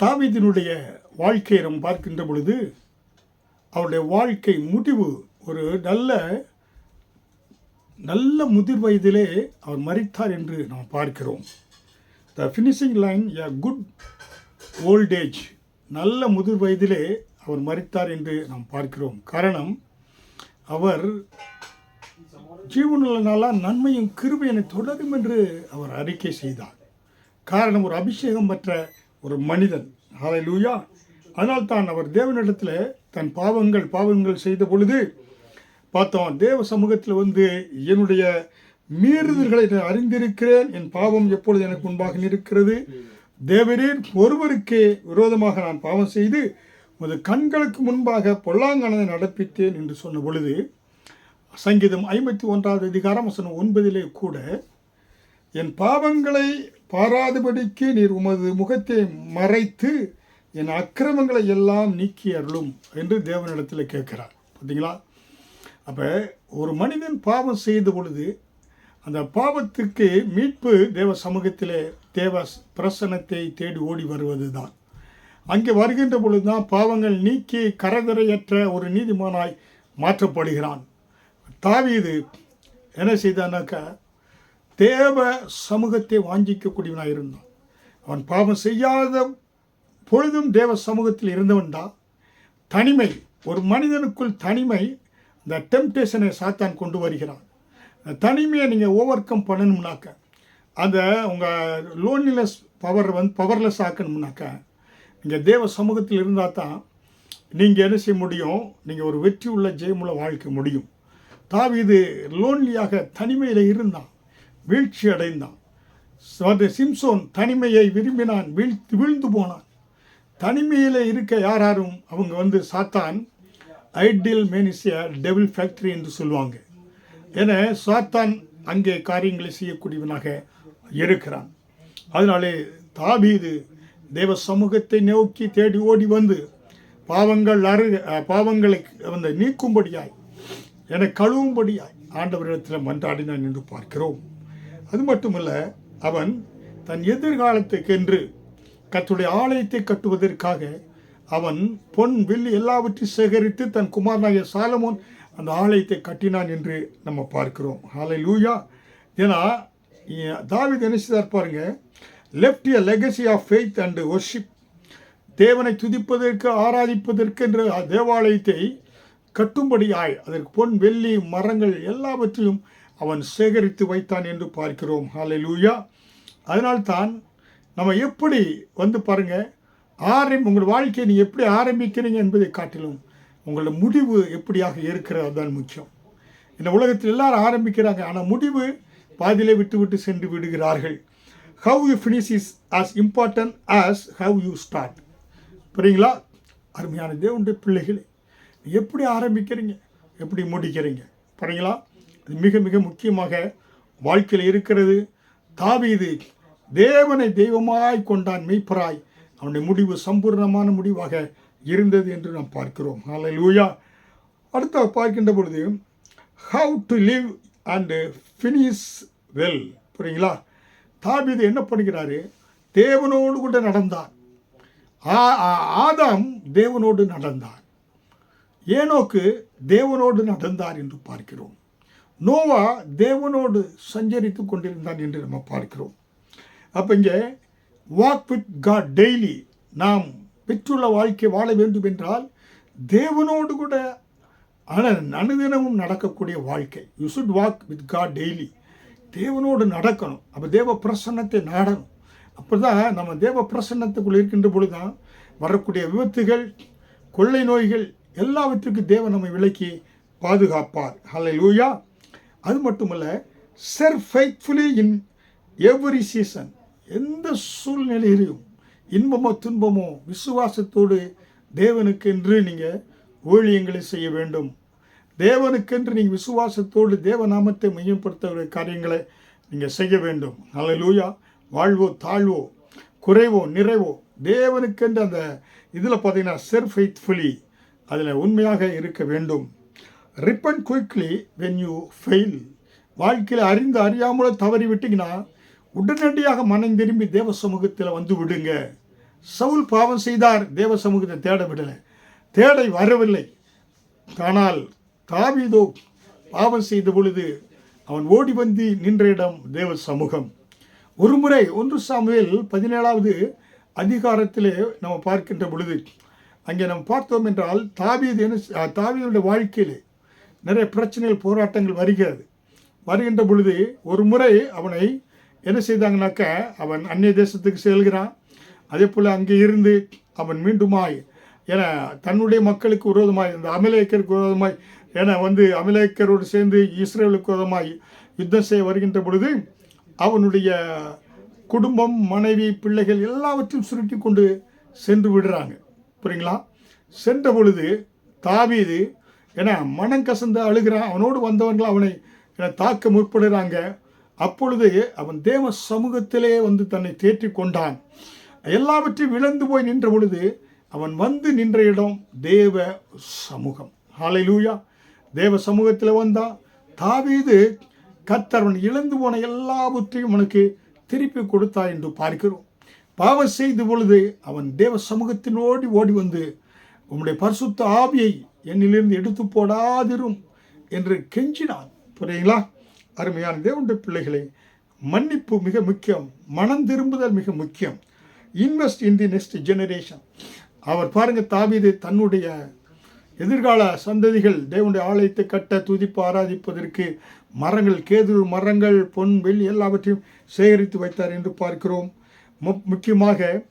தாவீதினுடைய வாழ்க்கையை நாம் பார்க்கின்ற பொழுது அவருடைய வாழ்க்கை முடிவு ஒரு நல்ல நல்ல முதிர் வயதிலே அவர் மறித்தார் என்று நாம் பார்க்கிறோம். The finishing line a good old age நல்ல முதிர் வயதிலே அவர் மறித்தார் என்று நாம் பார்க்கிறோம். காரணம் அவர் ஜீவனுள்ள நன்மையும் கிருபையனை தொடரும் என்று அவர் அறிக்கை செய்தார். காரணம் ஒரு அபிஷேகம் பெற்ற ஒரு மனிதன். ஹalleluya அதனால் தான் அவர் தேவனிடத்தில் தன் பாவங்கள் பாவங்கள் செய்த பொழுது பார்த்தோம் தேவ சமூகத்தில் வந்து என்னுடைய மீறுதல்களை நான் அறிந்திருக்கிறேன் என் பாவம் எப்பொழுது எனக்கு முன்பாக இருக்கிறது தேவரீர் ஒருவருக்கே விரோதமாக நான் பாவம் செய்து உமது கண்களுக்கு முன்பாக பொல்லாங்கனதை நடப்பித்தேன் என்று சொன்ன பொழுது சங்கீதம் ஐம்பத்தி ஒன்றாவது அதிகாரம் வசனம் ஒன்பதிலே கூட என் பாவங்களை பாராதபடிக்கு நீர் உமது முகத்தை மறைத்து என் அக்கிரமங்களை எல்லாம் நீக்கி அருளும் என்று தேவனிடத்தில் கேட்கிறார். பார்த்தீங்களா? அப்போ ஒரு மனிதன் பாவம் செய்த பொழுது அந்த பாவத்துக்கு மீட்பு தேவ சமூகத்திலே தேவ பிரசனத்தை தேடி ஓடி வருவது தான் அங்கே வருகின்ற பொழுது தான் பாவங்கள் நீக்கி கரதரையற்ற ஒரு நீதிமானாய் மாற்றப்படுகிறான். தாவீது என்ன செய்தானாக்கா தேவ சமூகத்தை வாஞ்சிக்கக்கூடியவனாக இருந்தான். அவன் பாவம் செய்யாத பொழுதும் தேவ சமூகத்தில் இருந்தவன் தான். தனிமை ஒரு மனிதனுக்குள் தனிமை இந்த டெம்டேஷனை சாத்தான் கொண்டு வருகிறான். தனிமையை நீங்கள் ஓவர் கம் பண்ணணும்னாக்க அந்த உங்கள் லோன்லினஸ் பவர் வந்து பவர்லெஸ் ஆக்கணும்னாக்க நீங்கள் தேவ சமூகத்தில் இருந்தால் தான் நீங்கள் என்ன செய்ய முடியும்? நீங்கள் ஒரு வெற்றி உள்ள ஜெயமுள்ள வாழ்க்கை முடியும். தாவீது லோன்லியாக தனிமையில் இருந்தான். வீழ்ச்சி அடைந்தான் சிம்சோன் தனிமையை விரும்பினான் வீழ்த்து வீழ்ந்து போனான். தனிமையில் இருக்க யார் யாரும் அவங்க வந்து சாத்தான் ஐடியல் மேனிசிய டெவில் ஃபேக்டரி என்று சொல்லுவாங்க. என சாத்தான் அங்கே காரியங்களை செய்யக்கூடியவனாக இருக்கிறான். அதனாலே தாபீது தேவ சமூகத்தை நோக்கி தேடி ஓடி வந்து பாவங்கள் அரு பாவங்களை வந்து நீக்கும்படியாய் என கழுவும்படியாய் ஆண்டவரிடத்தில் மன்றாடினான் என்று பார்க்கிறோம். அது மட்டுமல்ல அவன் தன் எதிர்காலத்துக்கென்று கத்துடைய ஆலயத்தை கட்டுவதற்காக அவன் பொன் வெள்ளி எல்லாவற்றையும் சேகரித்து தன் குமாரனாகிய சாலமோன் அந்த ஆலயத்தை கட்டினான் என்று நம்ம பார்க்கிறோம். ஆலை லூயா ஏன்னா இ- தாவீது பாருங்க left a legacy of faith and worship தேவனை துதிப்பதற்கு ஆராதிப்பதற்கு என்ற தேவாலயத்தை கட்டும்படியாய் அதற்கு பொன் வெள்ளி மரங்கள் எல்லாவற்றையும் அவன் சேகரித்து வைத்தான் என்று பார்க்கிறோம். ஹalleluya அதனால்தான் நம்ம எப்படி வந்து பாருங்கள் ஆரம்பி உங்கள் வாழ்க்கையை நீங்கள் எப்படி ஆரம்பிக்கிறீங்க என்பதை காட்டிலும் உங்களோட முடிவு எப்படியாக இருக்கிறது அதுதான் முக்கியம். இந்த உலகத்தில் எல்லாரும் ஆரம்பிக்கிறாங்க ஆனால் முடிவு பாதியிலே விட்டு விட்டு சென்று விடுகிறார்கள். How you finish is as important as how you start புரியுங்களா? அருமையான தேவனுடைய பிள்ளைகளே எப்படி ஆரம்பிக்கிறீங்க? எப்படி முடிக்கிறீங்க? புரியுங்களா? அது மிக மிக முக்கியமாக வாழ்க்கையில் இருக்கிறது. தாவீது தேவனை தெய்வமாய் கொண்டான் மெய்ப்பராய். அவனுடைய முடிவு சம்பூர்ணமான முடிவாக இருந்தது என்று நாம் பார்க்கிறோம். ஹalleluya அடுத்த பார்க்கின்ற பொழுது how to live and finish well புரியுங்களா? தாபீது என்ன பண்ணுகிறாரு? தேவனோடு கூட நடந்தான். ஆ- ஆ- ஆதாம் தேவனோடு நடந்தார் ஏனோக்கு தேவனோடு நடந்தார் என்று பார்க்கிறோம். நோவா தேவனோடு சஞ்சரித்து கொண்டிருந்தான் என்று நம்ம பார்க்கிறோம். அப்போ இங்கே வாக் வித் காட் டெய்லி நாம் பெற்றுள்ள வாழ்க்கை வாழ வேண்டும் என்றால் தேவனோடு கூட ஆனால் அனுதினமும் நடக்கக்கூடிய வாழ்க்கை. You should walk with God daily தேவனோடு நடக்கணும். அப்போ தேவ பிரசன்னத்தை நாடணும். அப்போ தான் நம்ம தேவ பிரசன்னத்துக்குள்ளே இருக்கின்ற பொழுது தான் வரக்கூடிய விபத்துகள் கொள்ளை நோய்கள் எல்லாவற்றுக்கும் தேவன் நம்மை விலக்கி பாதுகாப்பார். ஹalleluya அது மட்டுமல்ல செர் ஃபைத்ஃபுல்லி இன் எவ்ரி சீசன் எந்த சூழ்நிலையிலும் இன்பமோ துன்பமோ விசுவாசத்தோடு தேவனுக்கென்று நீங்கள் ஊழியங்களை செய்ய வேண்டும். தேவனுக்கென்று நீங்கள் விசுவாசத்தோடு தேவநாமத்தை மையப்படுத்த காரியங்களை நீங்கள் செய்ய வேண்டும். ஹalleluya வாழ்வோ தாழ்வோ குறைவோ நிறைவோ தேவனுக்கென்று அந்த இதில் பார்த்தீங்கன்னா செர் ஃபெய்த்ஃபுல்லி அதில் உண்மையாக இருக்க வேண்டும். Repent quickly when you fail வாழ்க்கையில் அறிந்து அறியாமலோ தவறி விட்டீங்கன்னா உடனடியாக மனம் திரும்பி தேவ சமூகத்தில் வந்து விடுங்க. சவுல் பாவம் செய்தார் தேவ சமூகத்தை தேட விடலை. தேடை வரவில்லை. ஆனால் தாவிதோ பாவம் செய்த பொழுது அவன் ஓடி வந்து நின்ற இடம் தேவ சமூகம். ஒரு முறை ஒன்று சாமுவேல் பதினேழாவது அதிகாரத்திலே நம்ம பார்க்கின்ற பொழுது அங்கே நம்ம பார்த்தோம் என்றால் தாவீது என்ன தாவீதுடைய வாழ்க்கையிலே நிறைய பிரச்சனைகள் போராட்டங்கள் வருகிறது. வருகின்ற பொழுது ஒரு முறை அவனை என்ன செய்தாங்கனாக்க அவன் அந்நிய தேசத்துக்கு செல்கிறான். அதே போல் அங்கே இருந்து அவன் மீண்டுமாய் என தன்னுடைய மக்களுக்கு விரோதமாய் இந்த அமலேக்கருக்கு விரோதமாய் என வந்து அமலேக்கரோடு சேர்ந்து இஸ்ரேலுக்கு விரோதமாய் யுத்தம் செய்ய வருகின்ற பொழுது அவனுடைய குடும்பம் மனைவி பிள்ளைகள் எல்லாவற்றையும் சுருட்டி கொண்டு சென்று விடுறாங்க. புரியுங்களா? சென்ற பொழுது தாவீது என மனம் கசந்து அழுகிறான். அவனோடு வந்தவர்கள் அவனை என தாக்க முற்படுகிறாங்க. அப்பொழுது அவன் தேவ சமூகத்திலே வந்து தன்னை தேற்றி கொண்டான். எல்லாவற்றையும் இழந்து போய் நின்ற பொழுது அவன் வந்து நின்ற இடம் தேவ சமூகம். ஹalleluya தேவ சமூகத்தில் வந்தான். தாவீது கர்த்தர் அவன் இழந்து போன எல்லாவற்றையும் அவனுக்கு திருப்பி கொடுத்தா என்று பார்க்கிறோம். பாவம் செய்த பொழுது அவன் தேவ சமூகத்தினோடி ஓடி வந்து உம்முடைய பரிசுத்த ஆவியை என்னிலிருந்து எடுத்து போடாதிரும் என்று கெஞ்சினான். புரியுங்களா? அருமையான தேவனுடைய பிள்ளைகளை மன்னிப்பு மிக முக்கியம் மனம் திரும்புதல் மிக முக்கியம். Invest in the next generation அவர் பாருங்கள் தாவீது தன்னுடைய எதிர்கால சந்ததிகள் தேவனுடைய ஆலயத்தை கட்ட துதிப்பு ஆராதிப்பதற்கு மரங்கள் கேது மரங்கள் பொன் வெள்ளி எல்லாவற்றையும் சேகரித்து வைத்தார் என்று பார்க்கிறோம். மு- முக்கியமாக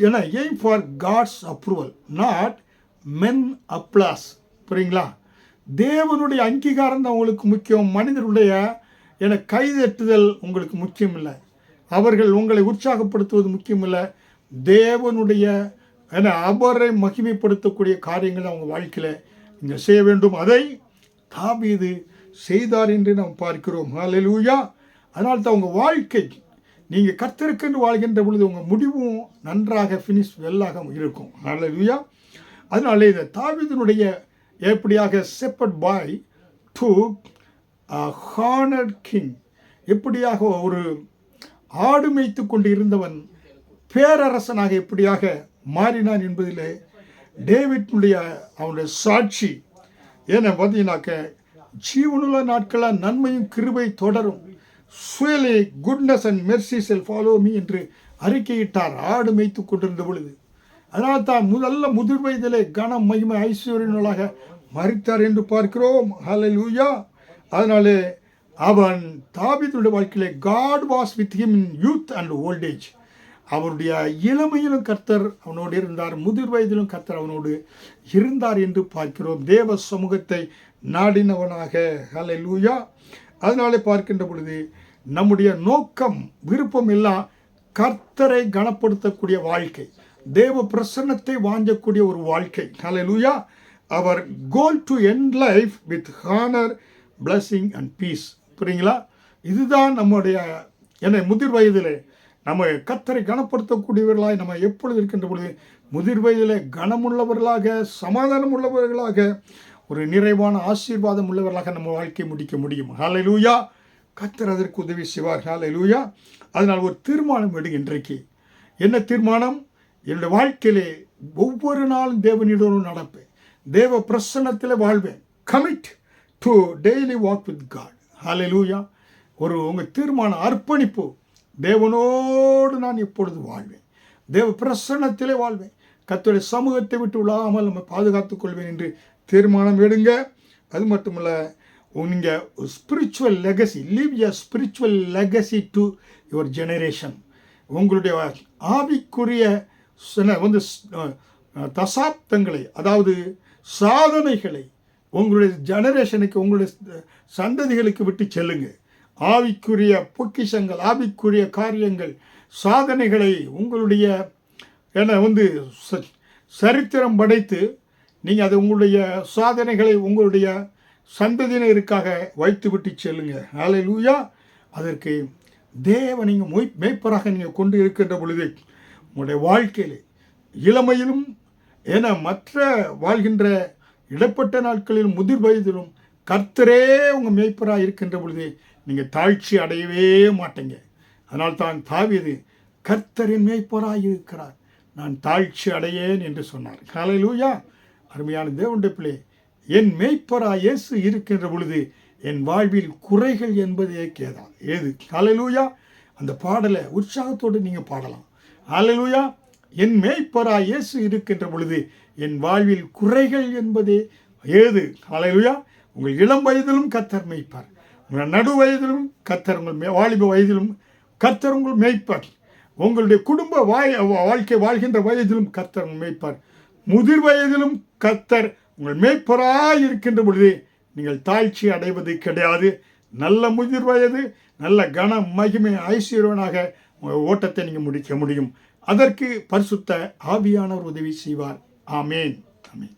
என aim for God's approval not men applause புரியுங்களா? தேவனுடைய அங்கீகாரம் தான் உங்களுக்கு முக்கியம். மனிதனுடைய என கைதட்டுதல் உங்களுக்கு முக்கியம் இல்லை அவர்கள் உங்களை உற்சாகப்படுத்துவது முக்கியம் இல்லை தேவனுடைய என அவரை மகிமைப்படுத்தக்கூடிய காரியங்கள் அவங்க வாழ்க்கையில் நீங்கள் செய்ய வேண்டும். அதை தாபீது செய்தார் என்று நாம் பார்க்கிறோம். ஹalleluya அதனால் தான் உங்கள் வாழ்க்கை நீங்கள் கர்த்தருக்கென்று வாழ்கின்ற பொழுது உங்கள் முடிவும் நன்றாக ஃபினிஷ் வெல்லாக இருக்கும். ஹalleluya அதனாலே இந்த தாவிதனுடைய எப்படியாக shepherd boy to anointed king எப்படியாக ஒரு ஆடு மேய்த்து கொண்டு இருந்தவன் பேரரசனாக எப்படியாக மாறினான் என்பதிலே டேவிட்னுடைய அவனுடைய சாட்சி. ஏன்னா பார்த்தீங்கன்னாக்க ஜீவனுள்ள நாட்களாக நன்மையும் கிருபை தொடரும். Surely goodness and mercy shall follow me என்று அறிக்கையிட்டார். ஆடு மேய்த்து கொண்டிருந்த பொழுது. அதனால் தான் முதல்ல முதிர் வயதிலே கனம் மகிமை ஐஸ்வர்யனாக மறித்தார் என்று பார்க்கிறோம். ஹalleluya. அதனாலே அவன் தாபித்துடைய வாழ்க்கையிலே God was with him in youth and old age அவருடைய இளமையிலும் கர்த்தர் அவனோடு இருந்தார் முதிர் வயதிலும் கர்த்தர் அவனோடு இருந்தார் என்று பார்க்கிறோம். தேவ சமூகத்தை நாடினவனாக ஹலை லூயா அதனாலே பார்க்கின்ற பொழுது நம்முடைய நோக்கம் விருப்பம் எல்லாம் கர்த்தரை கனப்படுத்தக்கூடிய வாழ்க்கை. தேவ பிரசன்னத்தை வாஞ்சக்கூடிய ஒரு வாழ்க்கை. ஹalleluya அவர் goal to end life with honour blessing and peace புரியுங்களா? இதுதான் நம்முடைய என்னை முதிர் வயதிலே நம்ம கத்தரை கனப்படுத்தக்கூடியவர்களாய் நம்ம எப்பொழுது இருக்கின்ற பொழுது முதிர் வயதிலே கனமுள்ளவர்களாக சமாதானம் உள்ளவர்களாக ஒரு நிறைவான ஆசீர்வாதம் உள்ளவர்களாக நம்ம வாழ்க்கையை முடிக்க முடியும். ஹalleluya கத்தர் அதற்கு உதவி செய்வார். லூயா அதனால் ஒரு தீர்மானம் எடுங்க இன்றைக்கு. என்ன தீர்மானம்? என்னுடைய வாழ்க்கையிலே ஒவ்வொரு நாளும் தேவனிடம் நடப்பேன். தேவ பிரசன்னத்தில் வாழ்வேன். Commit to daily walk with God ஹalleluya ஒரு உங்கள் தீர்மானம் அர்ப்பணிப்பு. தேவனோடு நான் எப்பொழுது வாழ்வேன்? தேவ பிரசன்னத்திலே வாழ்வேன். கத்துடைய சமூகத்தை விட்டு விழாமல் நம்ம பாதுகாத்துக் கொள்வேன் என்று தீர்மானம் எடுங்க. அது மட்டுமல்ல நீங்கள் spiritual legacy leave your spiritual legacy to your generation உங்களுடைய ஆவிக்குரிய சில வந்து தசாப்தங்களை அதாவது சாதனைகளை உங்களுடைய ஜெனரேஷனுக்கு உங்களுடைய சந்ததிகளுக்கு விட்டு செல்லுங்க. ஆவிக்குரிய பொக்கிஷங்கள் ஆவிக்குரிய காரியங்கள் சாதனைகளை உங்களுடைய என வந்து ச- சரித்திரம் படைத்து நீங்கள் அது உங்களுடைய சாதனைகளை உங்களுடைய சந்ததியினருக்காக வைத்து விட்டு செல்லுங்க. லூயா அதற்கு தேவ நீங்கள் மொய் மேய்ப்பராக நீங்கள் கொண்டு இருக்கின்ற பொழுது உங்களுடைய வாழ்க்கையிலே இளமையிலும் என மற்ற வாழ்கின்ற இடப்பட்ட நாட்களிலும் முதிர் வயதிலும் கர்த்தரே உங்கள் மேய்ப்பராக இருக்கின்ற பொழுது நீங்கள் தாழ்ச்சி அடையவே மாட்டீங்க. அதனால் தான் தாவியது கர்த்தரின் மேய்ப்பராக இருக்கிறார். நான் தாழ்ச்சி அடையேன் என்று சொன்னார். காலையிலூயா அருமையான தேவனுடைய பிள்ளை என் மேய்ப்பரா இயேசு இருக்கின்ற பொழுது என் வாழ்வில் குறைகள் என்பதே கேதான் ஏது? காலையிலூயா அந்த பாடலை உற்சாகத்தோடு நீங்கள் பாடலாம். காலையிலூயா என் மேய்ப்பராய் இயேசு இருக்கின்ற பொழுது என் வாழ்வில் குறைகள் என்பதே ஏது? காலையிலூயா உங்கள் இளம் வயதிலும் கத்தர் மேய்ப்பார். உங்கள் நடு வயதிலும் கத்தர் உங்கள் மே- வாலிப வயதிலும் கத்தர் உங்கள் மேய்ப்பார். உங்களுடைய குடும்ப வாய் வாழ்க்கை வாழ்கின்ற வயதிலும் கத்தர் உங்கள் மேய்ப்பார். முதிர் வயதிலும் கத்தர் உங்கள் மேய்ப்பராய் இருக்கின்ற பொழுது நீங்கள் தாழ்ச்சி அடைவது கிடையாது. நல்ல முதிர் வயது நல்ல கன மகிமை ஐஸ்வர்வனாக ஓட்டத்தை நீங்கள் முடிக்க முடியும். அதற்கு பரிசுத்த ஆவியானவர் உதவி செய்வார். ஆமேன். ஆமேன்.